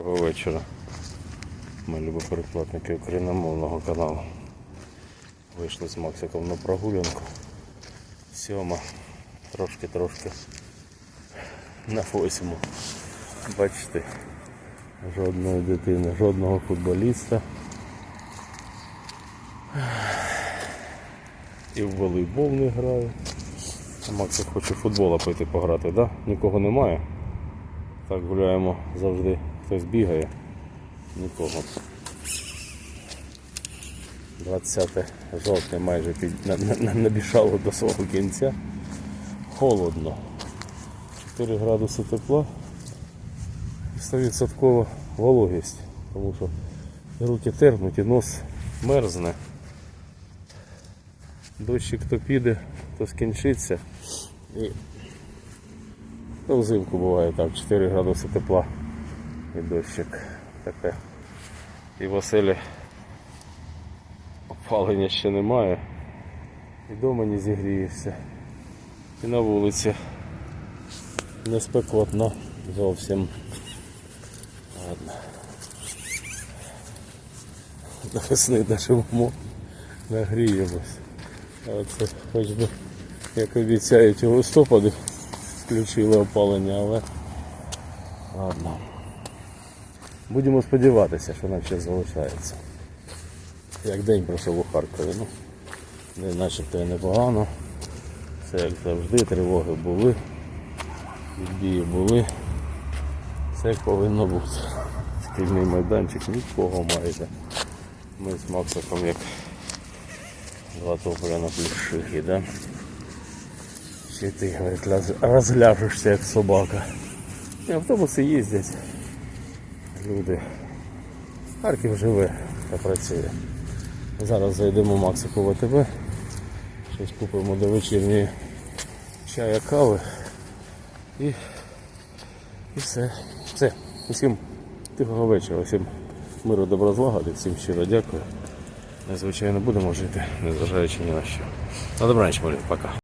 Доброго вечора. Ми любі передплатники україномовного каналу. Вийшли з Максиком на прогулянку. Сьома. Трошки-трошки на восьму. Бачите, жодної дитини, жодного футболіста. І в волейбол не граю. Максик хоче футбола пойти пограти, да? Нікого немає. Так гуляємо завжди. Хтось бігає. Нікого. 20 жовтня майже під... на- на- на- набіжало до свого кінця. Холодно. 4 градуси тепла. і 100% вологість. Тому що руки терпнуть, і нос мерзне. Дощик то піде, то скінчиться. І Ну, взимку буває так, 4 градуси тепла і дощик таке. І в опалення ще немає. І вдома не зігрієшся. І на вулиці не спекотно зовсім. Ладно. До весни доживемо, нагріємось. Оце хоч би, як обіцяють у листопаді, включили опалення, але ладно. Будемо сподіватися, що нам ще залишається. Як день пройшов у Харкові. Ну, не начебто і непогано. Все як завжди, тривоги були, дії були. Все повинно бути. Шкільний майданчик, нікого майже. Ми з Максиком як два тополя на плющихі, да? Ще ти, розляжешся як собака. І автобуси їздять. Люди. Харків живе та працює. Зараз зайдемо Максику в АТБ. Щось купимо до вечірньої чая, кави. І, і все. Все. Усім тихого вечора, всім миру добра злагоди, всім щиро дякую. Ми, звичайно, будемо жити, незважаючи ні на що. На добраніч, молю, пока.